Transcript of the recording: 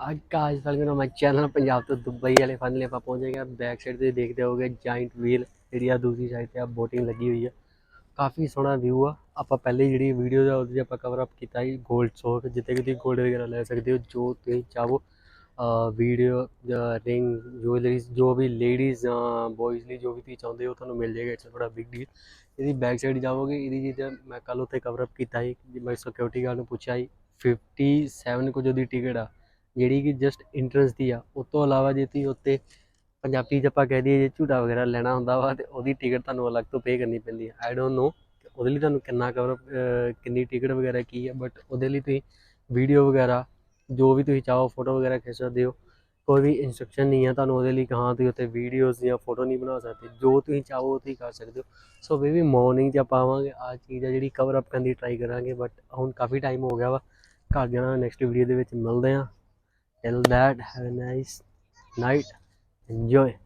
ਅੱਜ ਕਾਜ ਆਕਾਸ਼ ਸਾਲਿਓ ਮੈਂ ਚੈਨਲ ਪੰਜਾਬ ਤੋਂ ਦੁਬਈ ਵਾਲੇ ਫਾਈਨਲ ਆਪਾਂ ਪਹੁੰਚ ਗਏ ਬੈਕ ਸਾਈਡ ਤੇ ਦੇਖਦੇ ਹੋਗੇ ਜਾਇੰਟ ਵੀਲ ਜਿਹੜੀ ਆ ਦੂਸਰੀ ਸਾਈਡ ਤੇ ਆ ਬੋਟਿੰਗ ਲੱਗੀ ਹੋਈ ਆ। ਕਾਫੀ ਸੋਹਣਾ ਵਿਊ ਆ। ਆਪਾਂ ਪਹਿਲੇ ਜਿਹੜੀ ਵੀਡੀਓ ਆ ਉਹਦੇ ਆਪਾਂ ਕਵਰ ਅਪ ਕੀਤਾ ਸੀ 골ਡ ਸੋਕ ਜਿੱਤੇ ਕਿ ਤੁਸੀਂ 골ਡ ਵਗੈਰਾ ਲੈ ਸਕਦੇ ਹੋ, ਜੋ ਤੁਸੀਂ ਚਾਹੋ। ਵੀਡੀਓ ਰਿੰਗ ਜੁਐਲਰੀਜ਼ ਜੋ ਵੀ ਲੇਡੀਜ਼ ਆ ਬॉयਜ਼ ਲਈ ਜੋ ਵੀ ਤੁਸੀਂ ਚਾਹੁੰਦੇ ਹੋ, ਤੁਹਾਨੂੰ ਮਿਲ ਜਾਏਗਾ। ਇਟਸ ਥੋੜਾ ਬਿਗ ਡੀਲ ਇਹਦੀ ਬੈਕ ਸਾਈਡ ਜਾਵੋਗੇ, ਇਹਦੀ ਜਿਹੜਾ ਮੈਂ ਕੱਲ ਉੱਥੇ ਕਵਰ ਅਪ ਕੀਤਾ ਸੀ। ਮੈਂ ਸਿਕਿਉਰਿਟੀ ਗਾਰਡ ਨੂੰ ਪੁੱਛਿਆ ਸੀ 57 ਕੁਝ ਉਹਦੀ ਟਿਕਟ ਆ। ਜਿਹੜੀ ਕਿ ਜਸਟ ਇੰਟਰੈਂਸ ਦੀ ਆ ਉਸ ਤੋਂ ਇਲਾਵਾ ਜੇ ਤੁਸੀਂ ਉੱਤੇ ਪੰਜਾਬੀ 'ਚ ਆਪਾਂ ਕਹਿ ਦਈਏ ਜੇ ਝੂਟਾ ਵਗੈਰਾ ਲੈਣਾ ਹੁੰਦਾ ਵਾ, ਤੇ ਉਹਦੀ ਟਿਕਟ ਤੁਹਾਨੂੰ ਅਲੱਗ ਤੋਂ ਪੇ ਕਰਨੀ ਪੈਂਦੀ ਹੈ ਆਈ ਡੋਨਟ ਨੋ ਉਹਦੇ ਲਈ ਤੁਹਾਨੂੰ ਕਿੰਨਾ ਕਵਰ ਕਿੰਨੀ ਟਿਕਟ ਵਗੈਰਾ ਕੀ ਹੈ ਬਟ ਉਹਦੇ ਲਈ ਤੁਸੀਂ ਵੀਡੀਓ ਵਗੈਰਾ, ਜੋ ਵੀ ਤੁਸੀਂ ਚਾਹੋ ਫੋਟੋ ਵਗੈਰਾ ਖਿੱਚ ਸਕਦੇ ਹੋ। ਕੋਈ ਵੀ ਇਨਸਟਰਕਸ਼ਨ ਨਹੀਂ ਹੈ ਤੁਹਾਨੂੰ ਉਹਦੇ ਲਈ ਕਹਾਂ ਤੁਸੀਂ ਉੱਥੇ ਵੀਡੀਓਜ਼ ਜਾਂ ਫੋਟੋ ਨਹੀਂ ਬਣਾ ਸਕਦੇ। ਜੋ ਤੁਸੀਂ ਚਾਹੋ ਉਹ ਤੁਸੀਂ ਕਰ ਸਕਦੇ ਹੋ। ਸੋ ਵੀ ਵੀ ਮਾਰਨਿੰਗ 'ਚ ਆਪਾਂ ਆਵਾਂਗੇ ਆ ਚੀਜ਼ ਆ ਜਿਹੜੀ ਕਵਰ ਅਪ ਕਰਨ ਦੀ ਟਰਾਈ ਕਰਾਂਗੇ ਬਟ ਹੁਣ ਕਾਫੀ ਟਾਈਮ ਹੋ ਗਿਆ ਵਾ। ਘਰ ਜਾਣਾ ਨੈਕਸਟ ਵੀਡੀਓ ਦੇ ਵਿੱਚ ਮਿਲਦੇ ਹਾਂ till that have a nice night. Enjoy